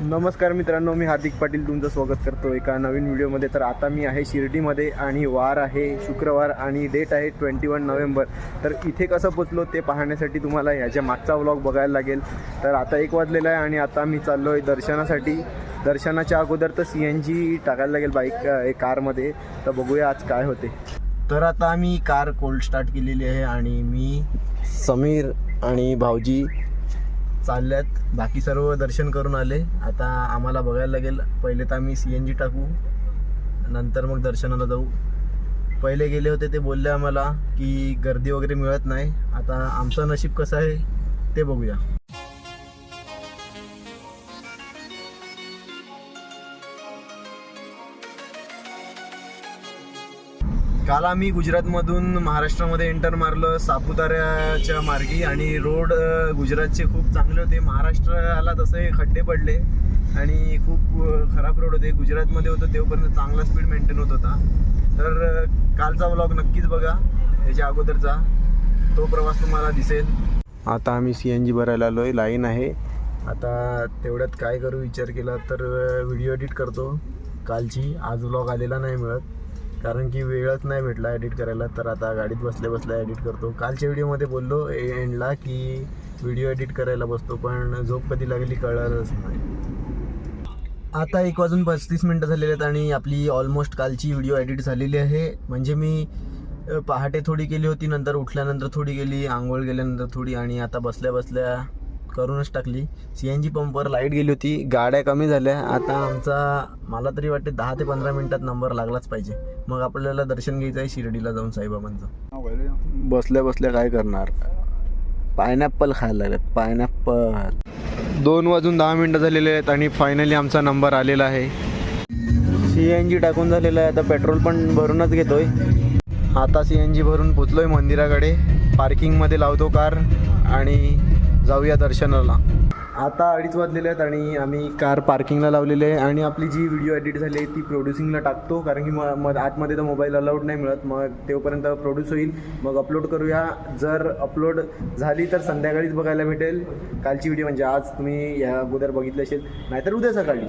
नमस्कार मित्रांनो मी हार्दिक पाटील तुमचं स्वागत करतो एका नवीन व्हिडिओमध्ये. तर आता मी आहे शिर्डीमध्ये आणि वार आहे शुक्रवार आणि डेट आहे ट्वेंटी वन नोव्हेंबर. तर इथे कसं पोचलो ते पाहण्यासाठी तुम्हाला ह्याच्या मागचा व्लॉग बघायला लागेल. तर आता एक वाजलेला आहे आणि आता मी चाललो आहे दर्शनासाठी. दर्शनाच्या अगोदर तर सी एन जी टाकायला लागेल बाईक कारमध्ये. तर बघूया आज काय होते. तर आता आम्ही कार कोल्ड स्टार्ट केलेली आहे आणि मी समीर आणि भाऊजी चालल्यात. बाकी सर्व दर्शन करून आले. आता आम्हाला बघायला लागेल. पहिले तर आम्ही सी एन जी टाकू. नंतर मग दर्शनाला जाऊ. पहिले गेले होते ते बोलले आम्हाला की गर्दी वगैरे मिळत नाही. आता आमचं नशीब कसं आहे ते बघूया. काल आम्ही गुजरातमधून महाराष्ट्रामध्ये एंटर मारलं सापुताऱ्याच्या मार्गी आणि रोड गुजरातचे खूप चांगले होते. महाराष्ट्राला तसे खड्डे पडले आणि खूप खराब रोड होते. गुजरातमध्ये होतं तेव्हापर्यंत चांगला स्पीड मेंटेन होत होता. तर कालचा व्लॉग नक्कीच बघा त्याच्या अगोदरचा. तो प्रवास तुम्हाला दिसेल. आता आम्ही सी एन जी भरायला आलो आहे लाईन आहे. आता तेवढ्यात काय करू विचार केला तर व्हिडिओ एडिट करतो. कालची. आज व्लॉग आलेला नाही मिळत. कारण की वेळच नाही भेटला एडिट करायला. तर आता गाडीत बसल्या बसल्या एडिट करतो. कालच्या व्हिडिओमध्ये बोललो एंडला की व्हिडिओ एडिट करायला बसतो पण झोप कधी लागली कळालंच नाही. आता एक वाजून पस्तीस मिनटं झालेली आहेत आणि आपली ऑलमोस्ट कालची व्हिडिओ एडिट झालेली आहे. म्हणजे मी पहाटे थोडी केली होती नंतर उठल्यानंतर थोडी गेली आंघोळ गेल्यानंतर थोडी आणि आता बसल्या बसल्या करूनच टाकली. सी एन जी पंपवर लाइट गेली होती. गाड्या कमी झाल्या. आता आमचा मला तरी वाटते दहा ते पंधरा मिनिटात नंबर लागलाच पाहिजे. मग आपल्याला दर्शन घ्यायचं आहे शिर्डीला जाऊन साईबाबांचं. बसल्या बसल्या काय करणार? पायनॅपल खायला लागत पायनॅपल दोन वाजून दहा मिनटं झालेले आहेत आणि फायनली आमचा नंबर आलेला आहे. सी एन जी टाकून झालेला आहे. आता पेट्रोल पण भरूनच घेतोय. आता सी एन जी भरून पोचलोय मंदिराकडे. पार्किंगमध्ये लावतो कार आणि जाऊया दर्शनाला. आता अडीच वाजलेले आहेत आणि आम्ही कार पार्किंगला लावलेली आहे आणि आपली जी व्हिडिओ एडिट झाली आहे ती प्रोड्युसिंगला टाकतो कारण की मग मग आतमध्ये तर मोबाईल अलाउड नाही मिळत. मग तेव्हापर्यंत प्रोड्यूस होईल. मग अपलोड करूया. जर अपलोड झाली तर संध्याकाळीच बघायला भेटेल. कालची व्हिडिओ म्हणजे आज तुम्ही या अगोदर बघितली असेल. नाहीतर उद्या सकाळी.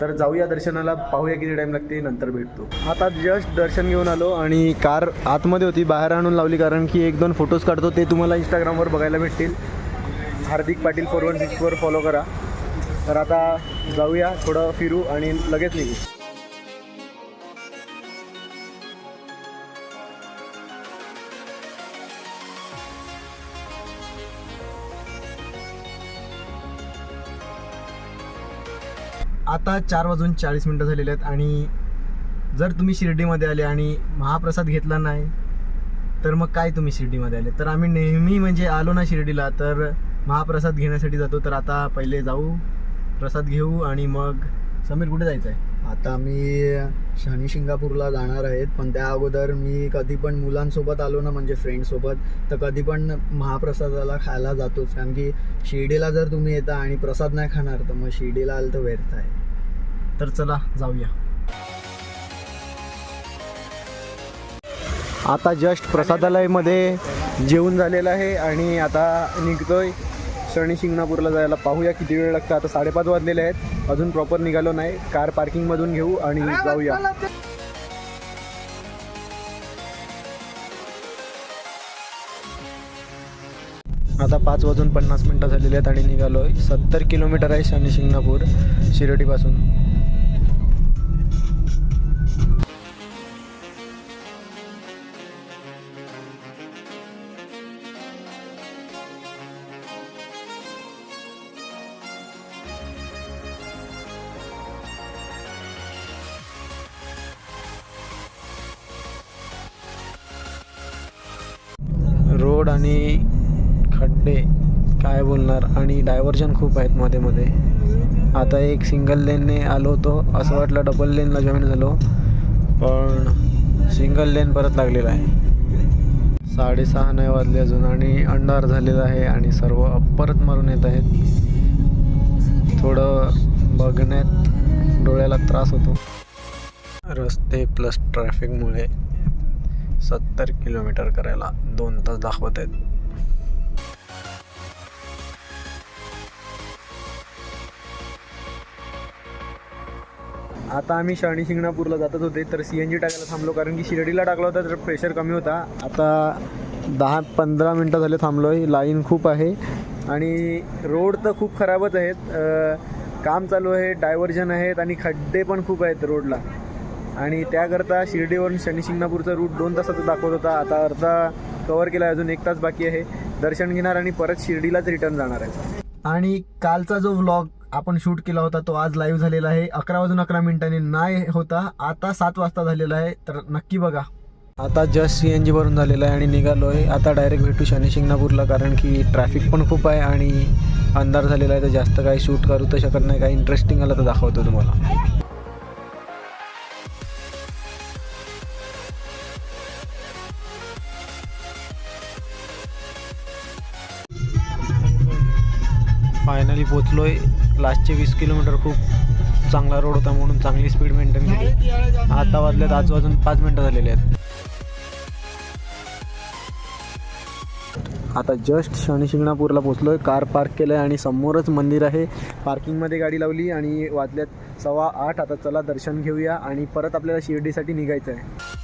तर जाऊया दर्शनाला. पाहूया किती टाईम लागते. नंतर भेटतो. आता जस्ट दर्शन घेऊन आलो आणि कार आतमध्ये होती. बाहेर आणून लावली कारण की एक दोन फोटोज काढतो. ते तुम्हाला इंस्टाग्रामवर बघायला भेटतील. हार्दिक पाटील फोर वन सिक्सवर फॉलो करा. तर आता जाऊया थोडं फिरू आणि लगेच निघू. आता चार वाजून चाळीस मिनटं झालेले आहेत आणि जर तुम्ही शिर्डीमध्ये आले आणि महाप्रसाद घेतला नाही तर मग काय तुम्ही शिर्डीमध्ये आले? तर आम्ही नेहमी म्हणजे आलो ना शिर्डीला तर महाप्रसाद घेण्यासाठी जातो तर आता पहिले जाऊ प्रसाद घेऊ आणि मग समीर कुठे जायचं आहे आता मी शनी शिंगापूरला जाणार आहेत पण त्या अगोदर मी कधी पण मुलांसोबत आलो ना म्हणजे फ्रेंडसोबत तर कधी पण महाप्रसादाला खायला जातोच. कारण की शिर्डीला जर तुम्ही येता आणि प्रसाद नाही खाणार तर मग शिर्डीला आलं तर व्यर्थ आहे. तर चला जाऊया. आता जस्ट प्रसादालयमध्ये जेवण झालेलं आहे आणि आता निघतोय. शनी शिंगणापूरला जायला पाहूया. किती वेळ लागतं? आता साडेपाच वाजलेले आहेत. अजून प्रॉपर निघालो नाही. कार पार्किंगमधून घेऊ आणि जाऊया. आता पाच वाजून पन्नास मिनटं झालेली आहेत आणि निघालोय. सत्तर किलोमीटर आहे शनी शिंगणापूर शिर्डीपासून. रोड आणि खड्डे काय बोलणार? आणि डायव्हर्जन खूप आहेत मध्ये मध्ये. आता एक सिंगल लेनने आलो होतो. असं वाटलं डबल लेनला जॉईन झालो. पण सिंगल लेन परत लागलेला आहे. साडेसहा नाही वाजले अजून आणि अंधार झालेला आहे आणि सर्व परत मारून येत आहेत. थोडं बघण्यात डोळ्याला त्रास होतो. रस्ते प्लस ट्रॅफिकमुळे सत्तर किलोमीटर करायला दोन तास दाखवत आहेत. आता आम्ही शहाणी शिंगणापूरला जातच होते तर सी एन जी टाकायला थांबलो कारण की शिर्डीला टाकला होता तर प्रेशर कमी होता. आता दहा पंधरा मिनटं झाले थांबलो आहे लाईन खूप आहे. आणि रोड तर खूप खराबच आहेत. काम चालू आहे डायव्हर्जन आहेत आणि खड्डे पण खूप आहेत रोडला आणि त्याकरता शिर्डीवरून शनी शिंगणापूरचा रूट दोन तासाचा दाखवत होता. आता अर्धा कवर केला अजून एक तास बाकी आहे. दर्शन घेणार आणि परत शिर्डीलाच रिटर्न जाणार आहे. आणि कालचा जो व्लॉग आपण शूट केला होता तो आज लाईव्ह झालेला आहे. अकरा वाजून अकरा मिनिटांनी नाही होता आता सात वाजता झालेला आहे. तर नक्की बघा. आता जस्ट सी एन जी भरून झालेलं आहे आणि निघालो आहे आता डायरेक्ट भेटू शनी शिंगणापूरला कारण की ट्रॅफिक पण खूप आहे आणि अंधार झालेला आहे तर जास्त काही शूट करू तर शकत नाही. काही इंटरेस्टिंग आलं तर दाखवतो तुम्हाला. फायनली पोचलो आहे लास्टचे वीस किलोमीटर खूप चांगला रोड होता म्हणून चांगली स्पीड मेंटेन केली. आता वाजल्यात आज वाजून पाच मिनटं झालेली आहेत. आता जस्ट शनिशिंगणापूरला पोचलो आहे कार पार्क केलं आहे आणि समोरच मंदिर आहे. पार्किंगमध्ये गाडी लावली आणि वाजल्यात सव्वा आठ. आता चला दर्शन घेऊया आणि परत आपल्याला शिर्डीसाठी निघायचं आहे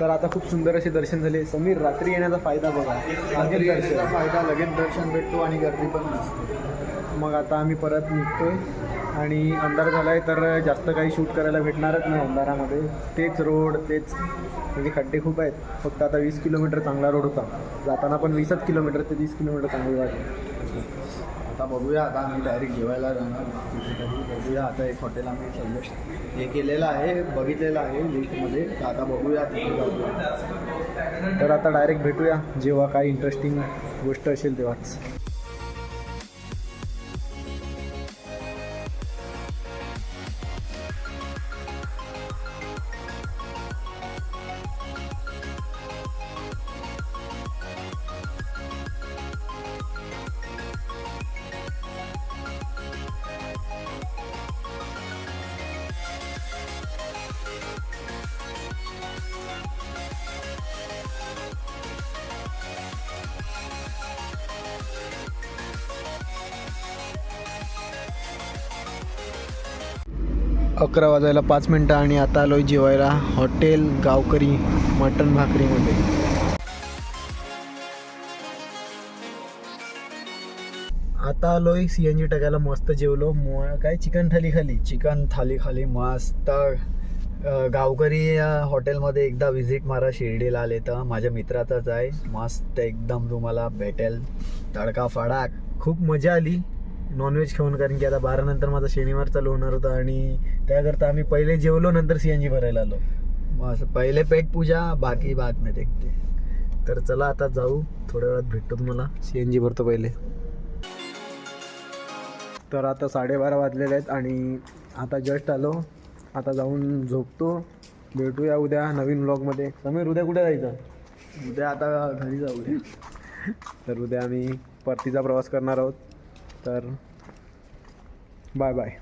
तर आता खूप सुंदर असे दर्शन झाले. समीर रात्री येण्याचा फायदा बघा. फायदा लगेच दर्शन भेटतो आणि गर्दी पण नसते. मग आता आम्ही परत निघतोय. आणि अंधार झाला आहे तर जास्त काही शूट करायला भेटणारच नाही अंधारामध्ये. तेच रोड तेच म्हणजे खड्डे खूप आहेत. फक्त आता वीस किलोमीटर चांगला रोड होता. जाताना पण वीसच किलोमीटर ते तीस किलोमीटर चांगली वाटली. आता बघूया आता आम्ही डायरेक्ट जेवायला जाणार. बघूया आता एक हॉटेल आम्ही सजेस्ट हे केलेलं आहे बघितलेलं आहे लिस्टमध्ये तर आता बघूया तिथे जाऊया. तर आता डायरेक्ट भेटूया जेव्हा काही इंटरेस्टिंग गोष्ट असेल तेव्हाच. अकरा वाजायला पाच मिनटं आणि आता आलोय जेवायला हॉटेल गावकरी मटण भाकरीमध्ये. आता आलोय सी एन जी टाकायला मस्त जेवलो. काय चिकन थाली खाली? चिकन थाली खाली मस्त. गावकरी हॉटेलमध्ये एकदा व्हिजिट मारा शिर्डीला आले तर. माझ्या मित्राचाच आहे. मस्त एकदम तुम्हाला भेटेल. तडका फाडा. खूप मजा आली. नॉनव्हेज खाऊन कारण की आता बारा नंतर माझा शनिवार चालू होणार होता आणि त्याकरता आम्ही पहिले जेवलो नंतर सी एन जी भरायला आलो. मस्त पहिले पेट पूजा बाकी बाद में देखते. तर चला आता जाऊ. थोड्या वेळात भेटतो तुम्हाला. सी एन जी भरतो पहिले. तर आता साडेबारा वाजलेले आहेत आणि आता जस्ट आलो. आता जाऊन झोपतो. भेटूया उद्या नवीन व्लॉगमध्ये समीर उद्या कुठे जायचं? उद्या आता घरी जाऊया तर उद्या आम्ही परतीचा प्रवास करणार आहोत. तर बाय बाय.